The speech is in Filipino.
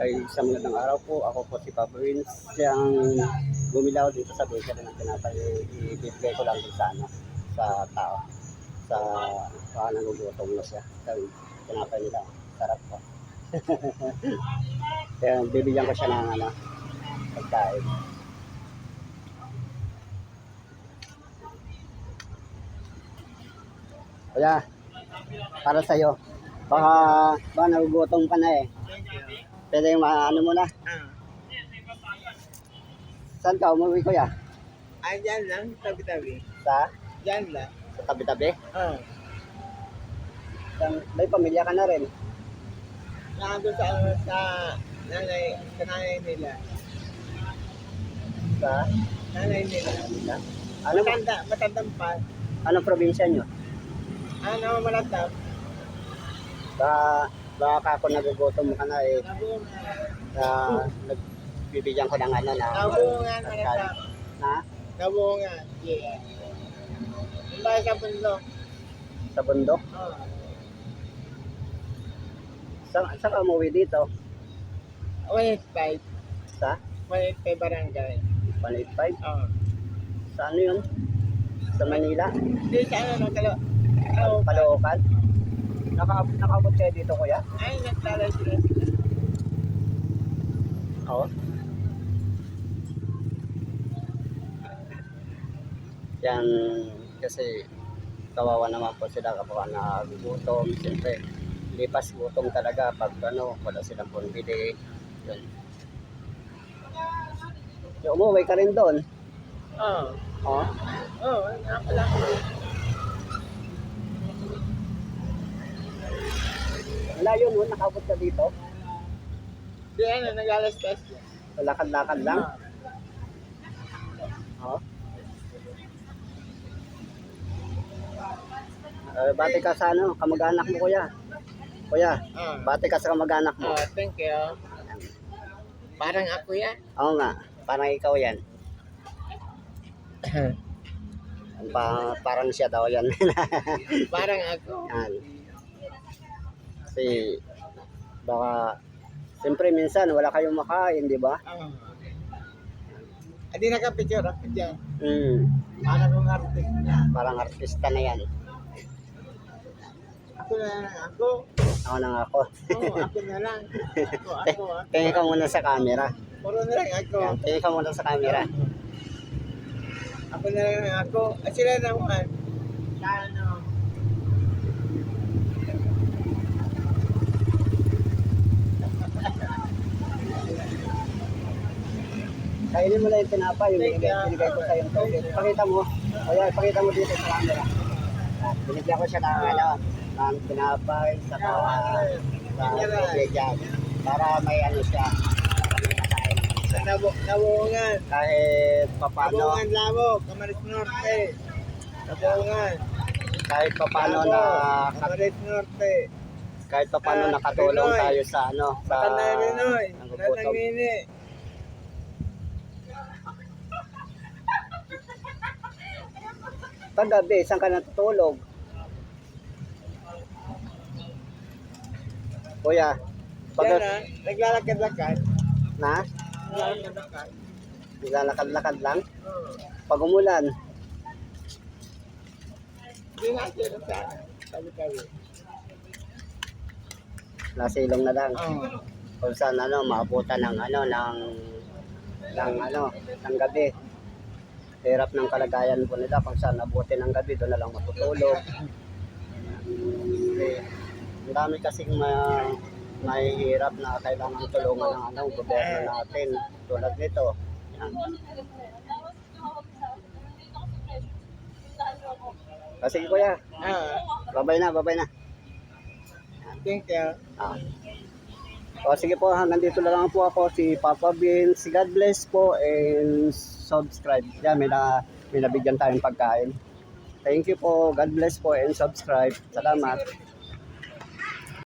Ay isang magandang araw po. Ako po si Papa Wins. Siyang bumilaw dito sa bulsa ng tinapay. Ibibigay ko lang dito sa ano, sa tao. Sa baka nagugutom na siya. Sa tinapay nila. Sarap po. Kaya bibigyan ko siya ng ano, pagkain. Kuya, para sa'yo. Baka, baka nagugutom ka na eh. Pwede yung ano mo na. Ah. Saan ka umuwi kuya? Ay, dyan lang, tabi-tabi. Sa, Dyan lang. sa tabi-tabi? Ah. Saan- May pamilya ka na rin. Nandun sa, sa nanay, sa nanay nila. Sa, Nanay nila. ano, Matanda, matandang pa. anong probinsya nyo? Ano, malatap. Baka, baka ako nagugutom ka na eh. Na, nagbibigyan ko ng ano na. Nabungan, malatap. Na, Nabungan. Yeah. Bahay sa bundok. sa bundok. Ah. Sa, saan ka umuwi dito? 185. Sa 185 barangay. 185? Ah. Sa ano yun? Sa Manila? Hindi sa ano, nagkalo. Oh, Caloocan? Naka, nakaabot kayo dito kuya? ay, naglalay sila. Oo. Yan kasi kawawa naman po sila kapag nagugutom. Siyempre, lipas gutom talaga pag ano, wala silang pambili. Yun. Yung umuwi ka rin doon. Ah. Oh. Oh, nakapala ko. Wala yun, oh, nakabot ka dito. Di ano, nagalas-gas. Lakad-lakad lang. Ah. Oh. Eh, bati ka sa ano, kamag-anak mo kuya. Kuya, Ah. bati ka sa kamag-anak mo. Ah, thank you. Parang ako yan. Oo nga, parang ikaw yan. Pa, parang siya daw yan. Parang ako. yan. Kasi, baka, siyempre minsan wala kayong makain, di ba? Ah. Hindi nakapicture ako dyan. Mm, Parang kong artist na. parang artista na yan. Ako na lang ako. Ako na nga ako. Oo, ako na lang. Ako, ako, ako. Tingin ka muna sa camera. Puro na lang ako. Yan, tingin ka muna sa camera. Ako na lang ako. At sila naman. Sa Kainin mo na yung tinapay, yung binigay, ko sa yung. Pakita mo. Ayan, pakita mo dito sa camera. Ah, Binigyan ko siya ng ano, ng tinapay, sa dyan. Para may ano siya. Sa nabo, nabungan. Kahit papano, Nabungan labo. Kamaris Norte. Nabungan. kahit papano na, Kamaris Norte. kahit papano Ah, nakatulong Pinoy. tayo sa ano, sa Matanda Rinoy. nagugutom. Ratang Mini. Paggabi, saan ka natutulog? Kuya, pag Yan ah. Naglalakad-lakad. na, Naglalakad-lakad. naglalakad-lakad lang. Oo. Pag umulan, Hindi na sila sa tabi-tabi. nasa ilong na lang. Oo. Kung saan ano, maabutan ng ano, ng, ng ano, ng gabi. Hirap ng kalagayan po nila kung saan abutin ng gabi, doon na lang matutulog. Kasi, ang dami kasing ma, mahihirap na kailangan tulungan ng ano, gobyerno natin. Tulad nito. Yan. Kasi kuya, Ah. babay na, babay na. Thank you. Ah. O sige po, hanggang dito na lang po ako si Papa Vince. God bless po and subscribe. Yan, may, na, may nabigyan tayong pagkain. Thank you po. God bless po and subscribe. Salamat.